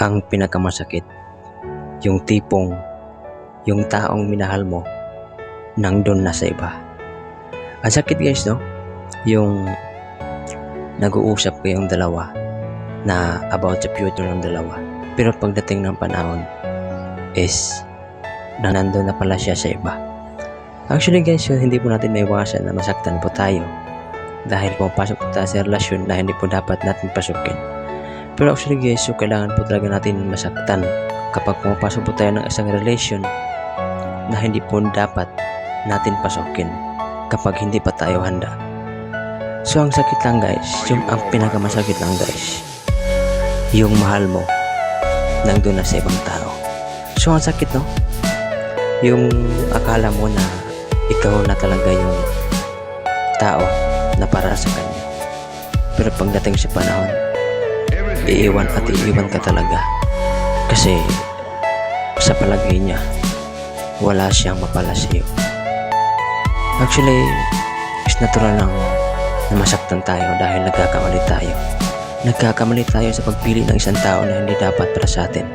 ang pinakamasakit. Yung tipong yung taong minahal mo nandun na sa iba. Ang sakit guys, no? Yung nag-uusap kayong dalawa na about sa future ng dalawa. Pero pagdating ng panahon is na nandun na pala siya sa iba. Actually guys, yun, hindi po natin maiwasan na masaktan po tayo dahil pumapasok po tayo sa relasyon na hindi po dapat natin pasukin. Pero actually guys, so kailangan po talaga natin masaktan kapag pumapasok po tayo ng isang relasyon na hindi po dapat natin pasukin kapag hindi pa tayo handa. So ang sakit lang guys, yung ang pinakamasakit lang guys, yung mahal mo nandun na sa ibang tao. So ang sakit no? Yung akala mo na ikaw na talaga yung tao na para sa kanya. Pero pagdating sa panahon, iiwan at iiwan ka talaga. Kasi sa palagay niya, wala siyang mapala sa iyo. Actually, is natural lang na masaktan tayo dahil nagkakamali tayo. Nagkakamali tayo sa pagpili ng isang tao na hindi dapat para sa atin.